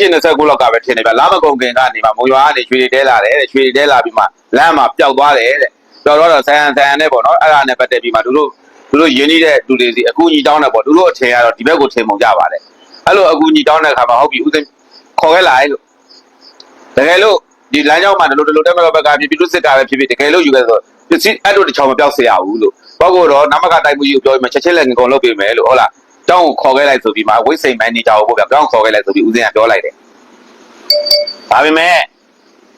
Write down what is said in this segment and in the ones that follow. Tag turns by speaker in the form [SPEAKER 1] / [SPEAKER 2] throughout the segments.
[SPEAKER 1] ရှင်29လောက်ကပဲထင်တယ်ဗျလာမကုန်ခင်ကနေမှမုံရွာကနေရွှေတွေတဲလာတယ်တဲ့ရွှေတွေတဲလာပြီးမှလမ်းမှာပျောက်သွားတယ်တဲ့ပျောက်တော့တော့ဆန်ဆန်နဲ့ပေါ့နော်အဲ့ဒါနဲ့ပတ်သက်ပြီးမှသူတို့သူတို့ယဉ်နေတဲ့လူတွေစီအခုညီတောင်းတယ်ပေါ့သူတို့အထင်ကတော့ဒီဘက်ကိုထင်ပုံကြပါတယ်အဲ့လိုအခုညီတောင်းတဲ့အခါမှာဟုတ်ပြီဦးသိန်းခေါ်ခဲ့လာလို့တကယ်လို့ဒီလမ်းကြောင်းမှာဒီလိုဒီလိုတက်မတော်ဘက်ကဖြစ်ပြီးလူစစ်ကပဲဖြစ်ဖြစ်တကယ်လို့ယူခဲ့ဆိုပစ္စည်းအဲ့တို့တစ်ချောင်းမပြောက်စေရဘူးလို့ဘောက်ကတော့နမကတိုက်မှုကြီးကိုပြောပြီးမှချက်ချင်းလက်ငင်ကုန်လုပ်ပေးမယ်လို့ဟုတ်လား တောင်းကိုခေါ်ခဲ့လိုက်ဆိုပြီးမှဝိတ်စိန်မန်နေဂျာကိုပေါ့ဗျာတောင်းခေါ်ခဲ့လိုက်ဆိုပြီးဦးစင်းကပြောလိုက်တယ်ဒါပေမဲ့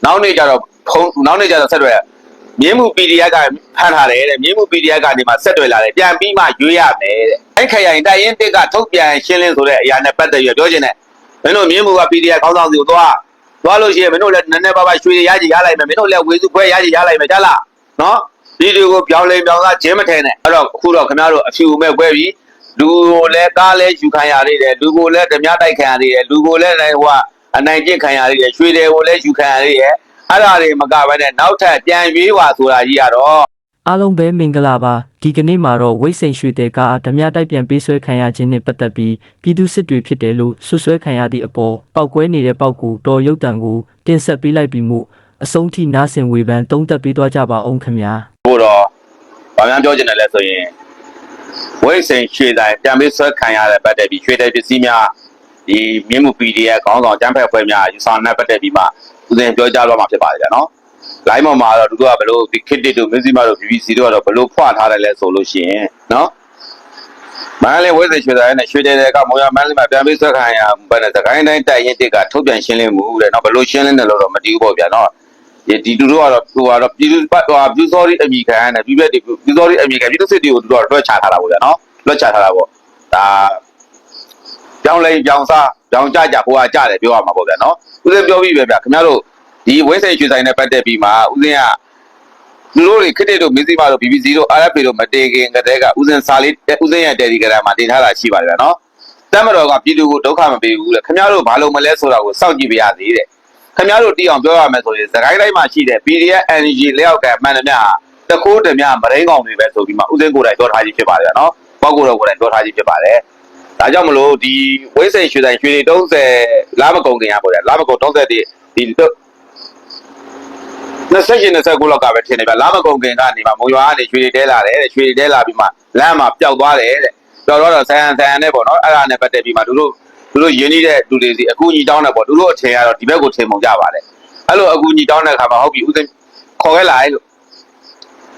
[SPEAKER 1] နောက်နေ့ကျတော့ဖုန်းနောက်နေ့ကျတော့ဆက်တွေ့မြင်းမှု PDF ကဖမ်းထားတယ်တဲ့မြင်းမှု PDF ကနေမှဆက်တွေ့လာတယ်ပြန်ပြီးမှရွေးရမယ်တဲ့အဲ့ခရိုင်တိုင်ရင်တစ်ကထုတ်ပြန်ရှင်းလင်းဆိုတဲ့အရာနဲ့ပတ်သက်ပြီးပြောချင်တယ်မင်းတို့မြင်းမှုက PDF ခေါင်းဆောင်စီကိုသွားသွားလို့ရှိရင်မင်းတို့လည်းနည်းနည်းပါးပါးရွှေရရကြီးရလိုက်မယ်မင်းတို့လည်းဝေစုခွဲရကြီးရလိုက်မယ်ကြားလားနော်ဒီဒီကိုပြောင်းလဲပြောင်းသားဂျင်းမထဲနဲ့အဲ့တော့အခုတော့ခင်ဗျားတို့အဖြူမဲ့ခွဲပြီး လူကိုလည်းကားလည်းယူခံရသေးတယ်လူကိုလည်းဓမြတိုက်ခံရသေးတယ်လူကိုလည်းဟိုကအနိုင်ကျင့်ခံရသေးတယ်ရွှေတွေကိုလည်းယူခံရသေးတယ်အဲ့ဒါတွေမကဘဲနဲ့နောက်ထပ်ပြန်ရွေးပါဆိုတာကြီးကတော့
[SPEAKER 2] အားလုံးပဲမင်္ဂလာပါဒီကနေ့မှာတော့ဝိတ်စိန်ရွှေတဲ့ကားဓမြတိုက်ပြန်ပေးဆွဲခံရခြင်းနဲ့ပတ်သက်ပြီးပြည်သူစစ်တွေဖြစ်တယ်လို့ဆွဆွဲခံရသည့်အပေါ်ပောက်ကွဲနေတဲ့ပောက်ကူတော်ရုပ်တံကိုတင်ဆက်ပေးလိုက်ပြီးမှုအဆုံးထိနားဆင်ဝေဖန်သုံးသပ်ပေးသွားကြပါအောင်ခင်ဗျာ
[SPEAKER 1] ဘို့တော့ဗာများပြောချင်တယ်လဲဆိုရင် ဝိတ်စိန်ရွှေတိုင်းပြန်ပြီးဆွဲခံရတဲ့ပတ်သက်ပြီးရွှေတဲ့ပစ္စည်းများဒီမြင်းမှု PDF ခေါင်းဆောင်ကျန်းဖက်ဖွဲ့များယူဆောင်တဲ့ပတ်သက်ပြီးမှဦးဇင်ပြောကြားတော့မှာဖြစ်ပါတယ်ဗျာနော်။ line ပေါ်မှာတော့သူတို့ကဘလို့ဒီ kit တို့မင်းစီမတို့ BBC တို့ကတော့ဘလို့ဖွာထားတယ်လဲဆိုလို့ရှိရင်နော်မန္တလေးဝိတ်စိန်ရွှေတိုင်းနဲ့ရွှေတဲ့ကမောရမန္တလေးမှာပြန်ပြီးဆွဲခံရဘယ်နဲ့သခိုင်းတိုင်းတိုက်ရင်တစ်ကထုတ်ပြန်ရှင်းလင်းမှုတဲ့နော်ဘလို့ရှင်းလင်းတယ်လို့တော့မတည်ဘူးပေါ့ဗျာနော်။ ဒီဒီသူတို့ကတော့ဟိုကတော့ပြည်သူပတ်ဟိုပြူစောရီအမိခံနဲ့ပြည်ဘက်တွေပြူစောရီအမိခံပြည်သူစစ်တွေကိုသူတို့ကလွှတ်ချထားတာပေါ့ဗျာနော်လွှတ်ချထားတာပေါ့ဒါကြောင်လိန်ကြောင်စားကြောင်ကြကြဟိုကကြတယ်ပြောရမှာပေါ့ဗျာနော်ဦးစင်းပြောပြီးပဲဗျာခင်ဗျားတို့ဒီဝင်းစိန်ရွှေဆိုင်နဲ့ပတ်သက်ပြီးမှဦးစင်းကသူတို့တွေခစ်တဲ့တို့မင်းစီမတို့ BBC တို့ RFA တို့မတေခင်ကတည်းကဦးစင်းစာလေးဦးစင်းရဲ့တယ်ဒီဂရမ်မှာတင်ထားတာရှိပါတယ်ဗျာနော်တမတော်ကပြည်သူကိုဒုက္ခမပေးဘူးလေခင်ဗျားတို့ဘာလို့မလဲဆိုတာကိုစောင့်ကြည့်ပြရသေးတယ် ခင်ဗျားတို့တီးအောင်ပြောရမယ်ဆိုရင်သခိုင်းတိုင်းမှာရှိတဲ့ PDF energy လျောက်တဲ့အမှန်တမျှတခိုးတမျှမရင်းကောင်တွေပဲဆိုပြီးမှဥစဉ်ကိုယ်တိုင်ပြောထားခြင်းဖြစ်ပါတယ်နော်။ပေါ့ကိုယ်တော်ကိုယ်တိုင်ပြောထားခြင်းဖြစ်ပါတယ်။ဒါကြောင့်မလို့ဒီဝိစိန်ရွှေဆိုင်ရွှေတွေ30လာမကုန်ခင်ရပေါ့ဗျာ။လာမကုန်30ဒီဒီ28 29လောက်ကပဲထင်တယ်ဗျ။လာမကုန်ခင်ကနေမှမုံရွာကနေရွှေတွေတဲလာတယ်တဲ့ရွှေတွေတဲလာပြီးမှလမ်းမှာပျောက်သွားတယ်တဲ့။ပျောက်တော့တော့ဆန်ဆန်နဲ့ပေါ့နော်။အဲ့ဒါနဲ့ပတ်သက်ပြီးမှသူတို့ သူတို့ယဉ်နေတဲ့လူတွေစီအခုညီတောင်းတယ်ပေါ့သူတို့အထင်ကတော့ဒီဘက်ကိုထင်ပုံကြပါတယ်အဲ့လိုအခုညီတောင်းတဲ့အခါမှာဟုတ်ပြီဦးသိန်းခေါ်ခဲ့လာလို့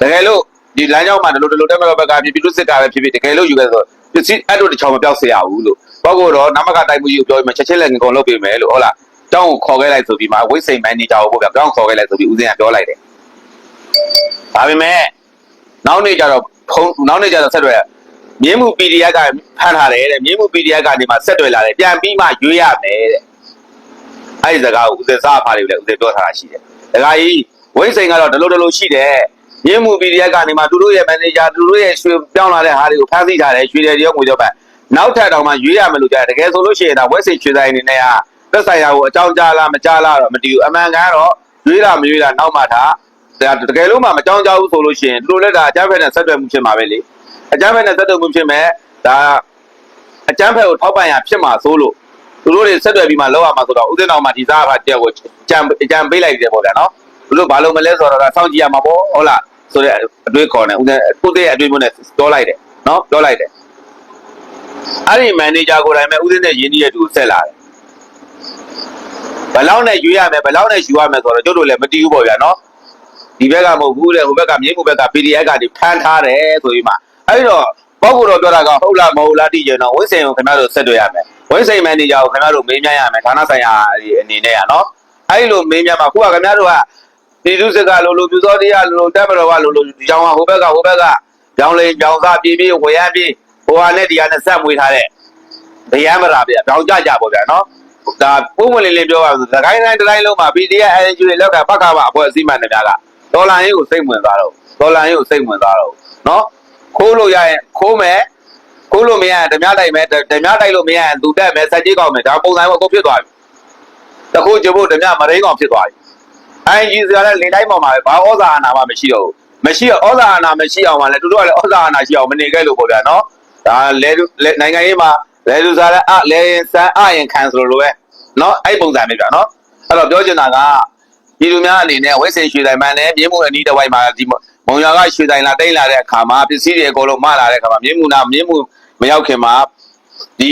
[SPEAKER 1] တကယ်လို့ဒီလမ်းကြောင်းမှာဒီလိုဒီလိုတက်မတော်ဘက်ကဖြစ်ပြီးလူစစ်ကပဲဖြစ်ဖြစ်တကယ်လို့ယူခဲ့ဆိုပစ္စည်းအဲ့တို့တစ်ချောင်းမပြောက်စေရဘူးလို့ဘောက်ကတော့နမကတိုက်မှုကြီးကိုပြောပြီးမှချက်ချင်းလက်ငင်ကုန်လုပ်ပေးမယ်လို့ဟုတ်လားတောင်းကိုခေါ်ခဲ့လိုက်ဆိုပြီးမှဝိတ်စိန်မန်နေဂျာကိုပေါ့ဗျာတောင်းခေါ်ခဲ့လိုက်ဆိုပြီးဦးစင်းကပြောလိုက်တယ်ဒါပေမဲ့နောက်နေ့ကျတော့ဖုန်းနောက်နေ့ကျတော့ဆက်တွေ့ မြင်းမှု PDF ကဖမ်းထားတယ်တဲ့မြင်းမှု PDF ကနေမှဆက်တွေ့လာတယ်ပြန်ပြီးမှရွေးရမယ်တဲ့အဲ့ဒီစကားကိုဦးစင်စားဖားလေးလည်းဦးစင်ပြောထားတာရှိတယ်ဒကာကြီးဝိတ်စိန်ကတော့ဒလိုဒလိုရှိတယ်မြင်းမှု PDF ကနေမှသူတို့ရဲ့မန်နေဂျာသူတို့ရဲ့ရွှေပြောင်းလာတဲ့ဟာတွေကိုဖမ်းဆီးထားတယ်ရွှေတယ်တရောငွေကြောပဲနောက်ထပ်တောင်မှရွေးရမယ်လို့ကြားတယ်တကယ်ဆိုလို့ရှိရင်ဒါဝက်စိန်ရွှေဆိုင်အနေနဲ့ကသက်ဆိုင်ရာကိုအကြောင်းကြားလားမကြားလားတော့မတည်ဘူးအမှန်ကန်ကတော့ရွေးတာမရွေးတာနောက်မှထားဒါတကယ်လို့မှမကြောင်းကြဘူးဆိုလို့ရှိရင်သူတို့လည်းဒါအကြမ်းဖက်နဲ့ဆက်သွယ်မှုဖြစ်မှာပဲလေ အကြမ်းဖက်နဲ့ဆက်သွယ်မှုဖြစ်မဲ့ဒါအကျန်းဖက်ကိုထောက်ပံ့ရဖြစ်မှာစိုးလို့သူတို့တွေဆက်သွယ်ပြီးမှလောက်ရမှာဆိုတော့ဥစဉ်တော်မှာဒီစားဖတ်တယောက်ကိုကြံကြံပေးလိုက်တယ်ပေါ့ဗျာနော်သူတို့ဘာလို့မလဲဆိုတော့စောင့်ကြည့်ရမှာပေါ့ဟုတ်လားဆိုတဲ့အတွေးခေါ်နေဥစဉ်ကိုတဲ့ရဲ့အတွေးမျိုးနဲ့ပြောလိုက်တယ်နော်ပြောလိုက်တယ်အဲ့ဒီမန်နေဂျာကိုယ်တိုင်ပဲဥစဉ်နဲ့ရင်းနှီးတဲ့သူကိုဆက်လာတယ်ဘယ်လောက်နဲ့ယူရမယ်ဘယ်လောက်နဲ့ယူရမယ်ဆိုတော့ကျုပ်တို့လည်းမတီးဘူးပေါ့ဗျာနော်ဒီဘက်ကမဟုတ်ဘူးလေဟိုဘက်ကမြေမှုဘက်က PDF ကဒီဖမ်းထားတယ်ဆိုပြီးမှ အဲ့တော့ပေါ့ကိုတော့ပြောတာကဟုတ်လားမဟုတ်လားတည်ကြတော့ဝင်းစိန်ကိုခင်ဗျားတို့ဆက်တွေ့ရမယ်ဝင်းစိန်မန်နေဂျာကိုခင်ဗျားတို့မေးမြန်းရမယ်ဌာနဆိုင်ရာအနေနဲ့ရနော်အဲ့လိုမေးမြန်းမှာခုကခင်ဗျားတို့ကပြည်သူစစ်ကလိုလိုပြူစောတရားလိုလိုတက်မတော်ကလိုလိုဒီကြောင်ကဟိုဘက်ကဟိုဘက်ကကြောင်လိန်ကြောင်စားပြေးပြေးဝရမ်းပြေးဟိုဟာနဲ့ဒီဟာနဲ့ဆက်မွေးထားတဲ့ဗျမ်းမရာဗျကြောင်ကြကြပေါ့ဗျာနော်ဒါပုံမလင်းလင်းပြောပါဆိုသခိုင်းတိုင်းတိုင်းလုံးမှာ PDF NGO တွေလောက်ကဖတ်ကားပါအဖွဲ့အစည်းမှန်တယ်ဗျာကဒေါ်လာရင်းကိုစိတ်ဝင်သွားတော့ဒေါ်လာရင်းကိုစိတ်ဝင်သွားတော့နော် ခိုးလို့ရရင်ခိုးမယ်ခိုးလို့မရရင်ဓမြတိုက်မယ်ဓမြတိုက်လို့မရရင်သူတက်မယ်ဆက်ကြီးကောက်မယ်ဒါပုံစံပေါ့ကိုဖြစ်သွားပြီတခုကျဖို့ဓမြမရင်းကောင်ဖြစ်သွားပြီအိုင်ဂျီစကလည်းလင်တိုင်းပေါ်မှာပဲဘာဩဇာအာဏာမှမရှိတော့ဘူးမရှိတော့ဩဇာအာဏာမရှိအောင်မှလည်းသူတို့ကလည်းဩဇာအာဏာရှိအောင်မနေခဲ့လို့ပေါ့ဗျာနော်ဒါလဲနိုင်ငံရေးမှာလဲလူစားလဲအလဲရင်စမ်းအရင်ခံဆိုလိုပဲနော်အဲ့ပုံစံမျိုးပြနော်အဲ့တော့ပြောချင်တာကပြည်သူများအနေနဲ့ဝိစိန်ရွှေတိုင်းမှန်တယ်မြင်းမှုအနီးတစ်ဝိုက်မှာဒီ မုံရွာကရွှေတိုင်းလာတိတ်လာတဲ့အခါမှာပစ္စည်းတွေအကုန်လုံးမလာတဲ့အခါမှာမြင်းမှုနာမြင်းမှုမရောက်ခင်မှာဒီ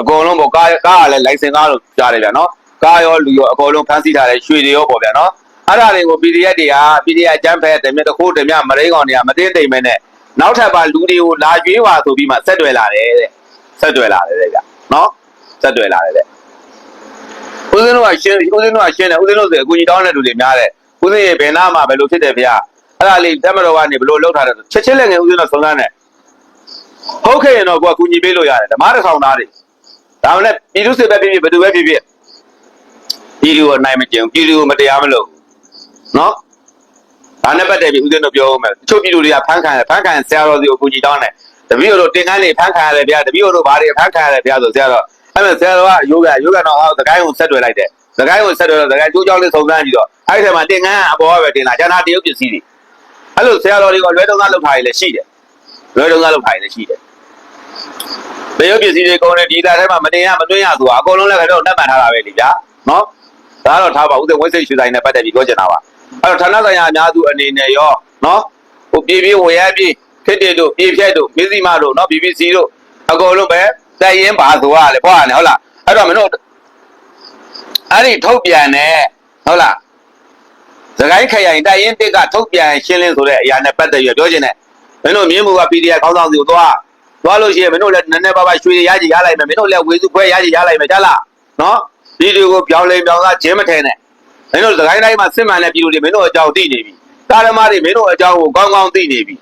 [SPEAKER 1] အကုန်လုံးပေါ့ကားကားကလည်းလိုင်စင်ကားလို့ကြားတယ်ဗျာနော်ကားရောလူရောအကုန်လုံးဖမ်းဆီးထားတဲ့ရွှေတွေရောပေါ့ဗျာနော်အဲ့ဒါတွေကို PDF တွေက PDF အကြမ်းဖက်တမြတ်တစ်ခုတမြတ်မရင်းကောင်တွေကမသိသိမ့်မဲနဲ့နောက်ထပ်ပါလူတွေကိုလာကျွေးပါဆိုပြီးမှဆက်တွယ်လာတယ်တဲ့ဆက်တွယ်လာတယ်တဲ့ဗျာနော်ဆက်တွယ်လာတယ်တဲ့ဦးဇင်းတို့ကရှင်းဦးဇင်းတို့ကရှင်းတယ်ဦးဇင်းတို့ဆိုအကူကြီးတောင်းတဲ့လူတွေများတယ်ဦးဇင်းရဲ့ဘယ်နာမှာဘယ်လိုဖြစ်တယ်ဗျာ အဲ့ဒါလေးတက်မတော်ကနေဘယ်လိုလောက်ထားတယ်ချက်ချင်းလည်းငယ်ဦးဇင်းတို့စုံစမ်းတယ်ဟုတ်ခဲ့ရင်တော့ကိုကကူညီပေးလို့ရတယ်ဓမ္မတစ်ဆောင်သားတွေဒါမှလည်းပြည်သူစစ်ပဲဖြစ်ဖြစ်ဘယ်သူပဲဖြစ်ဖြစ်ပြည်သူကိုအနိုင်မကျင်ပြည်သူကိုမတရားမလုပ်နော်ဒါနဲ့ပတ်သက်ပြီးဦးဇင်းတို့ပြောဦးမယ်တချို့ပြည်သူတွေကဖမ်းခံရဖမ်းခံဆရာတော်စီကိုကူညီတောင်းတယ်တပည့်တို့တင်ကန်းတွေဖမ်းခံရတယ်ဗျာတပည့်တို့ဘာတွေဖမ်းခံရတယ်ဗျာဆိုဆရာတော်အဲ့မဲ့ဆရာတော်ကယောဂယောဂတော့ဟောသခိုင်းကိုဆက်တွယ်လိုက်တယ်သခိုင်းကိုဆက်တွယ်တော့သခိုင်းကျိုးကြောင်းလေးစုံစမ်းကြည့်တော့အဲ့ဒီထဲမှာတင်ကန်းအပေါ်ကပဲတင်လာကျန်တာတရုတ်ပစ္စည်းတွေ အဲ့လိုဆရာတော်တွေကလွဲတုံးသားလုပ်ထားရည်လည်းရှိတယ်လွဲတုံးသားလုပ်ထားရည်လည်းရှိတယ်တရုတ်ပစ္စည်းတွေကုန်တယ်ဒီလာထဲမှာမတင်ရမတွင်းရဆိုတာအကုန်လုံးလည်းခတော့နှက်မှန်ထားတာပဲလေဗျာနော်ဒါတော့ထားပါဦးတဲ့ဝိစိတ်ရွှေဆိုင်နဲ့ပတ်သက်ပြီးပြောချင်တာပါအဲ့တော့ဌာနဆိုင်ရာအများစုအနေနဲ့ရောနော်ဟိုပြည်ပြည်ဝရပြည်ခစ်တေတို့ပြည်ဖြတ်တို့မစ္စည်းမတို့နော် BBC တို့အကုန်လုံးပဲတိုက်ရင်ပါဆိုရတယ်ပေါ့ရတယ်ဟုတ်လားအဲ့တော့မင်းတို့အဲ့ဒီထုတ်ပြန်တယ်ဟုတ်လား သခိုင်းခရိုင်တိုက်ရင်တစ်ကထုတ်ပြန်ရှင်းလင်းဆိုတဲ့အရာနဲ့ပတ်သက်ပြီးပြောချင်တယ်မင်းတို့မြင်းမှုက PDF ခေါင်းဆောင်စီကိုသွားသွားလို့ရှိရင်မင်းတို့လည်းနည်းနည်းပါးပါးရွှေရရကြီးရလိုက်မယ်မင်းတို့လည်းဝေစုဖွဲရကြီးရလိုက်မယ်ကြားလားနော်ဒီဒီကိုပြောင်းလဲပြောင်းသားဂျင်းမထဲနဲ့မင်းတို့သခိုင်းတိုင်းမှာစစ်မှန်တဲ့ပြည်သူတွေမင်းတို့အကြောင်းသိနေပြီကာရမတွေမင်းတို့အကြောင်းကိုကောင်းကောင်းသိနေပြီ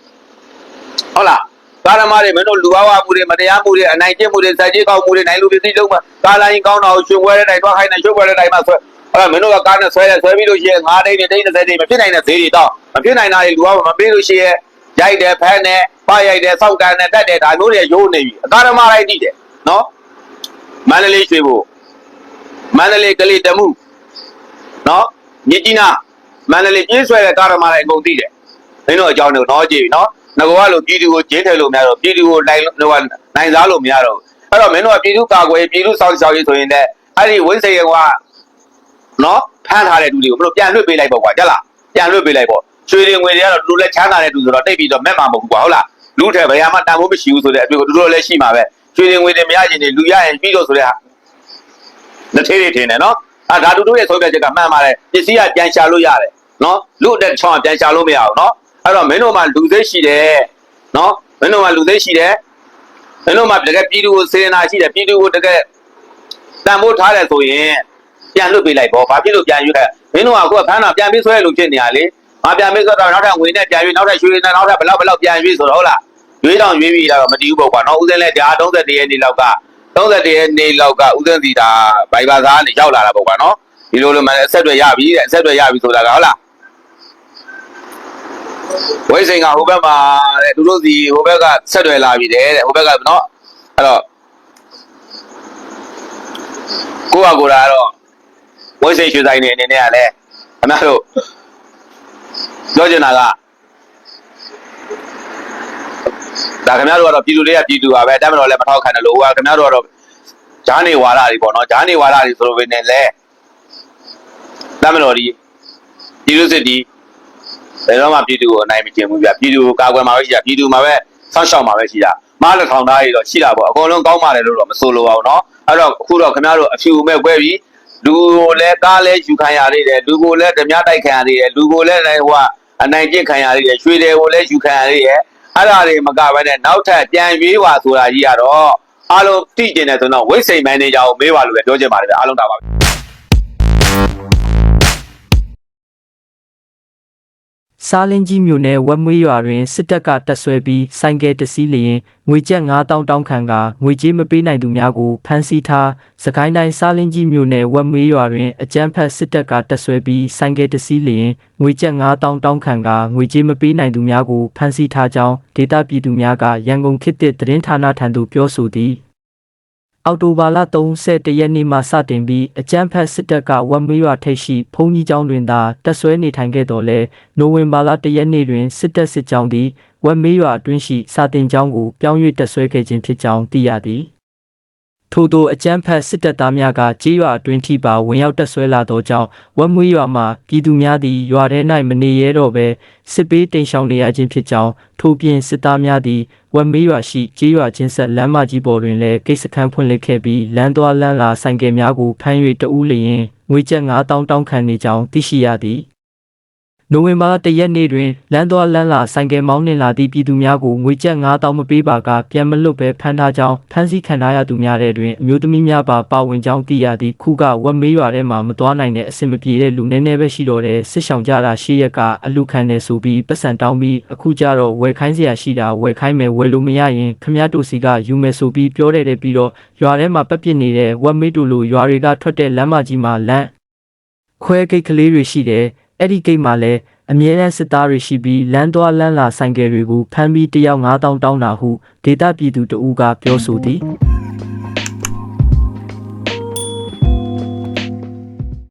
[SPEAKER 1] ဟုတ်လားကာရမတွေမင်းတို့လူဝါဝမှုတွေမတရားမှုတွေအနိုင်ကျင့်မှုတွေစက်ကြီးကောက်မှုတွေနိုင်လူပစ္စည်းလုံးမှာကာလိုင်းကောင်းတော့ရှင်ဝဲတဲ့တိုင်တော့ခိုင်းတဲ့ရှင်ဝဲတဲ့တိုင်မှာဆွဲ အဲ့ဒါမင်းတို့ကကားနဲ့ဆွဲတယ်ဆွဲပြီးလို့ရှိရင်9တိတ်တိတ်30တိတ်မဖြစ်နိုင်တဲ့ဈေးတွေတော့မဖြစ်နိုင်တာတွေလူဝါမပေးလို့ရှိရင်ရိုက်တယ်ဖမ်းတယ်ပရိုက်တယ်စောက်ကန်တယ်တက်တယ်ဒါမျိုးတွေရိုးနေပြီအကာရမတိုင်းတည်တယ်နော်မန္တလေးရွှေဘိုမန္တလေးကလေးတမှုနော်မြစ်ကြီးနားမန္တလေးပြင်းဆွဲတဲ့ကာရမတိုင်းအကုန်တည်တယ်မင်းတို့အကြောင်းတွေကိုတော့ကြည့်ပြီနော်ငကောကလို့ပြည်သူကိုကျင်းထည့်လို့မရတော့ပြည်သူကိုနိုင်လို့ဟိုကနိုင်စားလို့မရတော့အဲ့တော့မင်းတို့ကပြည်သူကာကွယ်ပြည်သူစောင့်ရှောက်ရေးဆိုရင်လည်းအဲ့ဒီဝိစေက နော်ဖမ်းထားတဲ့လူတွေကိုမလို့ပြန်လွှတ်ပေးလိုက်ပေါ့ကွာကြက်လားပြန်လွှတ်ပေးလိုက်ပေါ့ရွှေတွေငွေတွေကတော့လူလက်ချမ်းသာတဲ့လူဆိုတော့တိတ်ပြီးတော့မဲ့မှာမဟုတ်ဘူးကွာဟုတ်လားလူထဲဘယ်မှာတန်ဖို့မရှိဘူးဆိုတဲ့အတွေ့ကိုတို့တို့လည်းရှိမှာပဲရွှေတွေငွေတွေမရရင်လူရရင်ပြီးတော့ဆိုတဲ့ဟာလက်သေးတွေထင်တယ်နော်အာဒါတူတို့ရဲ့ဆုံးဖြတ်ချက်ကမှန်ပါတယ်ပစ္စည်းကပြန်ရှာလို့ရတယ်နော်လူအတက်ချောင်းပြန်ရှာလို့မရဘူးနော်အဲ့တော့မင်းတို့မှလူသိရှိတယ်နော်မင်းတို့မှလူသိရှိတယ်မင်းတို့မှတကယ်ပြည်သူကိုစေနာရှိတယ်ပြည်သူကိုတကယ်တန်ဖိုးထားတယ်ဆိုရင် ပြန်လွတ်ပေးလိုက်ပေါ့ဘာဖြစ်လို့ပြန်ရွေးခဲ့မင်းတို့ကအခုကဖမ်းတာပြန်ပြီးဆွဲလို့ဖြစ်နေရလေငါပြန်ပြီးဆိုတော့နောက်ထပ်ငွေနဲ့ပြန်ရွေးနောက်ထပ်ရွှေနဲ့နောက်ထပ်ဘလောက်ဘလောက်ပြန်ရွေးဆိုတော့ဟုတ်လားရွေးတော့ရွေးပြီးတော့မတည်ဘူးပေါ့ကွာနော်ဦးစင်းလဲဒါ31ရက်နေ့လောက်က31ရက်နေ့လောက်ကဦးစင်းစီတာဘိုင်ဘာသာကနေရောက်လာတာပေါ့ကွာနော်ဒီလိုလိုမှအဆက်တွေရပြီတဲ့အဆက်တွေရပြီဆိုတာကဟုတ်လားဝိစိန်ကဟိုဘက်မှာတဲ့သူတို့စီဟိုဘက်ကဆက်တွယ်လာပြီတဲ့တဲ့ဟိုဘက်ကနော်အဲ့တော့ကိုကကိုရာကတော့ ဝိစိန်ရွှေဆိုင်နေအနေနဲ့ကလည်းခင်ဗျားတို့ပြောချင်တာကဒါခင်ဗျားတို့ကတော့ပြည်သူတွေကပြည်သူပါပဲတမ်းမတော်လည်းမထောက်ခံတယ်လို့ဟိုကခင်ဗျားတို့ကတော့ဂျားနေဝါဒတွေပေါ့နော်ဂျားနေဝါဒတွေဆိုလိုပဲနဲ့လဲတမ်းမတော်ဒီပြည်သူစစ်ဒီ ဘယ်တော့မှပြည်သူကိုအနိုင်မကျင်ဘူးဗျပြည်သူကိုကာကွယ်မှာပဲရှိတာပြည်သူမှာပဲဆောင်းရှောက်မှာပဲရှိတာမားလက်ထောင်သားတွေတော့ရှိတာပေါ့အကုန်လုံးကောင်းပါတယ်လို့တော့မဆိုလိုပါဘူးเนาะအဲ့တော့အခုတော့ခင်ဗျားတို့အဖြူမဲ့ကွဲပြီး လူကိုလည်းကားလည်းယူခံရသေးတယ်လူကိုလည်းဓမြတိုက်ခံရသေးတယ်လူကိုလည်းဟိုကအနိုင်ကျင့်ခံရသေးတယ်ရွှေတွေကိုလည်းယူခံရသေးတယ်အဲ့ဒါတွေမကဘဲနဲ့နောက်ထပ်ပြန်ရွေးပါဆိုတာကြီးကတော့အားလုံးသိကျင်တယ်ဆိုတော့ဝိတ်စိန်မန်နေဂျာကိုမေးပါလို့ပဲပြောချင်ပါတယ်ဗျအားလုံးတာပါ
[SPEAKER 2] စားလင်းကြီးမြို့နယ်ဝက်မွေးရွာတွင်စစ်တပ်ကတပ်ဆွဲပြီးဆိုင်ကယ်တစည်းလျင်ငွေကျပ်9000တောင်းခံကငွေကြေးမပေးနိုင်သူများကိုဖမ်းဆီးထားစကိုင်းတိုင်းစားလင်းကြီးမြို့နယ်ဝက်မွေးရွာတွင်အကြမ်းဖက်စစ်တပ်ကတပ်ဆွဲပြီးဆိုင်ကယ်တစည်းလျင်ငွေကျပ်9000တောင်းခံကငွေကြေးမပေးနိုင်သူများကိုဖမ်းဆီးထားကြောင်းဒေသပြည်သူများကရန်ကုန်ခေတ်သစ်သတင်းဌာနထံသို့ပြောဆိုသည် အောက်တိုဘာလ31ရက်နေ့မှစတင်ပြီးအကြမ်းဖက်စစ်တပ်ကဝက်မေးရွာထိပ်ရှိဘုံကြီးကျောင်းတွင်သာတပ်ဆွဲနေထိုင်ခဲ့တော်လဲနိုဝင်ဘာလ1ရက်နေ့တွင်စစ်တပ်စစ်ကြောင်းသည်ဝက်မေးရွာအတွင်းရှိစာတင်ကျောင်းကိုပြောင်း၍တပ်ဆွဲခဲ့ခြင်းဖြစ်ကြောင်းသိရသည် ထို့သောအကြမ်းဖက်စစ်တပ်သားများကကြေးရွာအတွင်းထိပါဝင်ရောက်တက်ဆွဲလာသောကြောင့်ဝက်မွေးရွာမှပြည်သူများသည်ရွာထဲ၌မနေရတော့ဘဲစစ်ပေးတိမ်ရှောင်နေရခြင်းဖြစ်ကြောင်းထို့ပြင်စစ်သားများသည်ဝက်မေးရွာရှိကြေးရွာချင်းဆက်လမ်းမကြီးပေါ်တွင်လည်းကိစ္စခန်းဖွင့်လှစ်ခဲ့ပြီးလမ်းသွားလမ်းလာဆိုင်ကယ်များကိုဖမ်း၍တဦးလျင်ငွေကျပ်9000တောင်းခံနေကြောင်းသိရှိရသည် နိုဝင်ဘာလ၁ရက်နေ့တွင်လမ်းသွားလမ်းလာဆိုင်ကယ်မောင်းနှင်လာသည့်ပြည်သူများကိုငွေကျပ်9000မပေးပါကပြန်မလွတ်ဘဲဖမ်းထားကြောင်းဖမ်းဆီးခံထားရသူများတဲ့တွင်အမျိုးသမီးများပါပါဝင်ကြောင်းသိရသည့်ခုကဝက်မေးရွာထဲမှာမသွားနိုင်တဲ့အဆင်မပြေတဲ့လူနည်းနည်းပဲရှိတော့တဲ့စစ်ဆောင်ကြတာရှေ့ရက်ကအလူခံနေဆိုပြီးပတ်စံတောင်းပြီးအခုကျတော့ဝယ်ခိုင်းစရာရှိတာဝယ်ခိုင်းမယ်ဝယ်လို့မရရင်ခမရတူစီကယူမယ်ဆိုပြီးပြောတဲ့တဲ့ပြီးတော့ရွာထဲမှာပတ်ပစ်နေတဲ့ဝက်မေးတူလူရွာတွေကထွက်တဲ့လမ်းမကြီးမှာလမ်းခွဲဂိတ်ကလေးတွေရှိတယ် အဲ့ဒီဂိတ်မှာလည်းအမြဲတမ်းစစ်သားတွေရှိပြီးလမ်းသွားလမ်းလာဆိုင်ကယ်တွေကိုဖမ်းပြီးတယောက်9000တောင်းတာဟုဒေတာပြည်သူတဦးကပြောဆိုသည်